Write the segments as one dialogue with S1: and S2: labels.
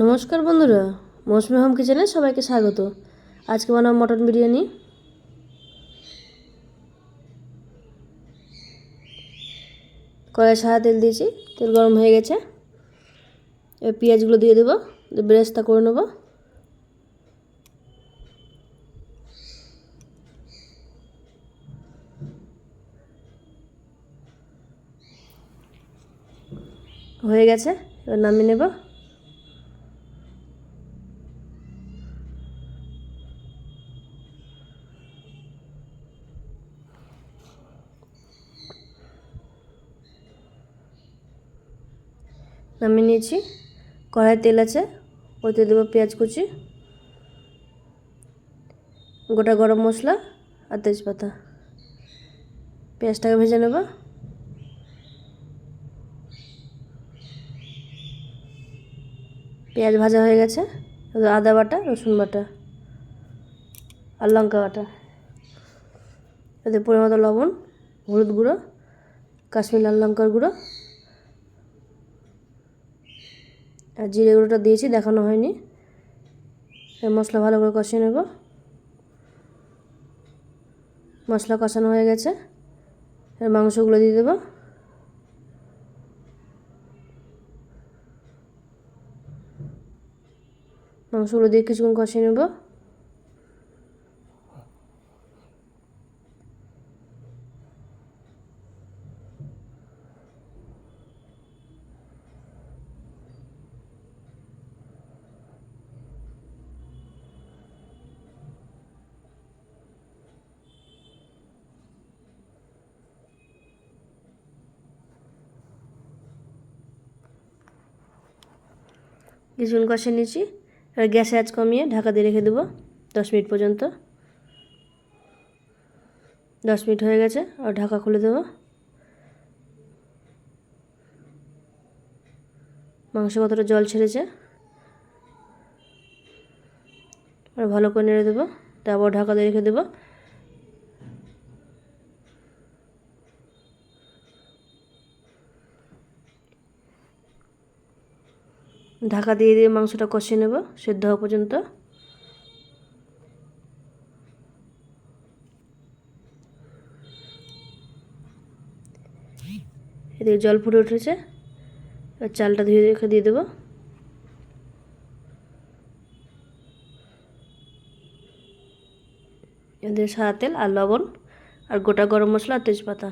S1: নমস্কার বন্ধুরা, মৌসুমি হোম কিচেনে সবাইকে স্বাগত। আজকে বানাবো মটন বিরিয়ানি। কড়াই সাদা তেল দিয়েছি, তেল গরম হয়ে গেছে। এবার পেঁয়াজগুলো দিয়ে দেবো বেরেস্তা করে নেব। হয়ে গেছে, এবার নামিয়ে নেব। নামিয়ে নিয়েছি। কড়াই তেল আছে, ওতে দেবো পেঁয়াজ কুচি, গোটা গরম মশলা আর তেজপাতা। পেঁয়াজটাকে ভেজে নেব। পেঁয়াজ ভাজা হয়ে গেছে আদা বাটা, রসুন বাটা আর লঙ্কা বাটা। এতে পরিমাণ লবণ, হলুদ গুঁড়ো, কাশ্মীর লাল লঙ্কার গুঁড়ো আর জিরে গুঁড়োটা দিয়েছি, দেখানো হয়নি। মশলা ভালো করে কষিয়ে নেব। মশলা কষানো হয়ে গেছে। এর মাংসগুলো দিয়ে দেবো। মাংসগুলো দিয়ে কিছুক্ষণ কষিয়ে নেব। কিছুক্ষণ কষে নিয়েছি এবার গ্যাসে আজ কমিয়ে ঢাকা দিয়ে রেখে দেবো দশ মিনিট পর্যন্ত। দশ মিনিট হয়ে গেছে আর ঢাকা খুলে দেবো। মাংস কতটা জল ছেড়েছে আর ভালো করে নেড়ে দেবো, তারপর ঢাকা দিয়ে রেখে দেবো ঢাকা দিয়ে দিয়ে মাংসটা কষিয়ে নেব, সেদ্ধ হওয়া পর্যন্ত। এদিকে জল ফুটে উঠেছে। এবার চালটা ধুয়ে রেখে দিয়ে দেবো। এদের সাদা তেল আর লবণ আর গোটা গরম মশলা আর তেজপাতা।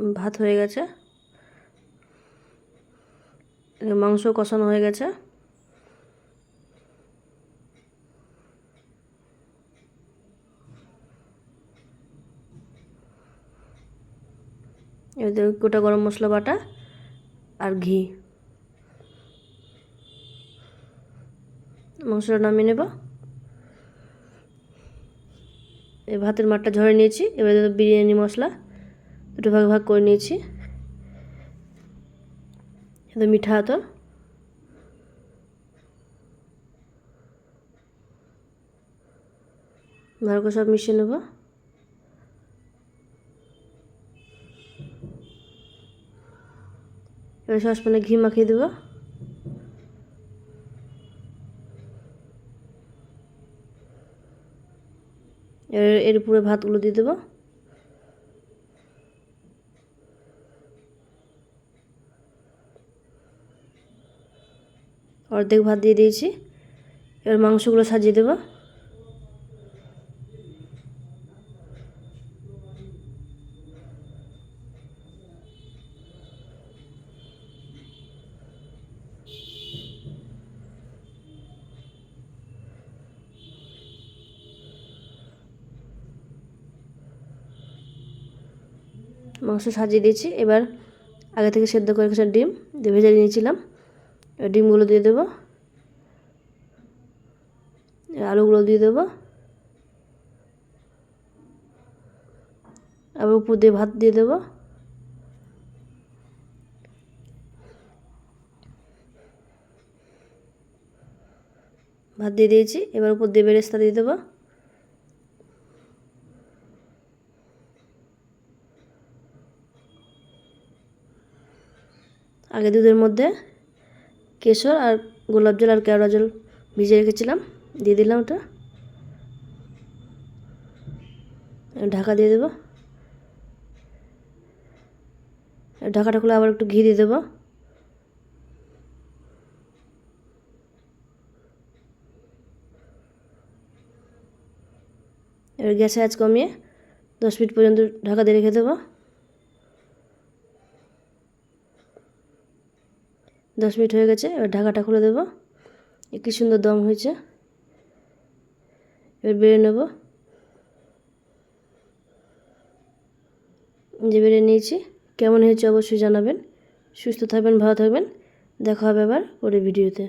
S1: ভাত হয়ে গেছে। মাংস কষানো হয়ে গেছে। এবার গোটা গরম মশলা, বাটা আর ঘি। মাংসটা নামিয়ে নেব। এই ভাতের মাঠটা ঝরে নিয়েছি। এবার বিরিয়ানি মশলা। দুটো ভাগ ভাগ করে নিয়েছি। এটা মিঠা আতর। ভালো করে সব মিশিয়ে নেব। এবার সসপ্যানে ঘি মাখিয়ে দেবো। এর এর উপরে ভাতগুলো দিয়ে দেবো। অর্ধেক ভাত দিয়ে দিয়েছি। এবার মাংসগুলো সাজিয়ে দেবো। মাংস সাজিয়ে দিয়েছি। এবার আগে থেকে সেদ্ধ করে রেখেছিলাম ডিম ভেজে নিয়েছিলাম। ডিমগুলো দিয়ে দেবো। আলুগুলো দিয়ে দেবো। আবার উপর দিয়ে ভাত দিয়ে দেবো। ভাত দিয়ে দিয়েছি, এবার উপর দিয়ে বেরেস্তা দিয়ে দেবো। আগে দুধের মধ্যে কেশর আর গোলাপ জল আর কেওড়া জল ভিজিয়ে রেখেছিলাম। দিয়ে দিলাম ওটা। ঢাকা দিয়ে দেবো। ঢাকাটা খুলে আবার একটু ঘি দিয়ে দেবো। এবার গ্যাসে আজ কমিয়ে দশ মিনিট পর্যন্ত ঢাকা দিয়ে রেখে দেবো। দশ মিনিট হয়ে গেছে, এবার ঢাকাটা খুলে দেবো। কি সুন্দর দম হয়েছে। এবার বেড়ে নেব। যে বেড়ে নিয়েছি, কেমন হয়েছে অবশ্যই জানাবেন। সুস্থ থাকবেন, ভালো থাকবেন। দেখা হবে আবার পরে ভিডিওতে।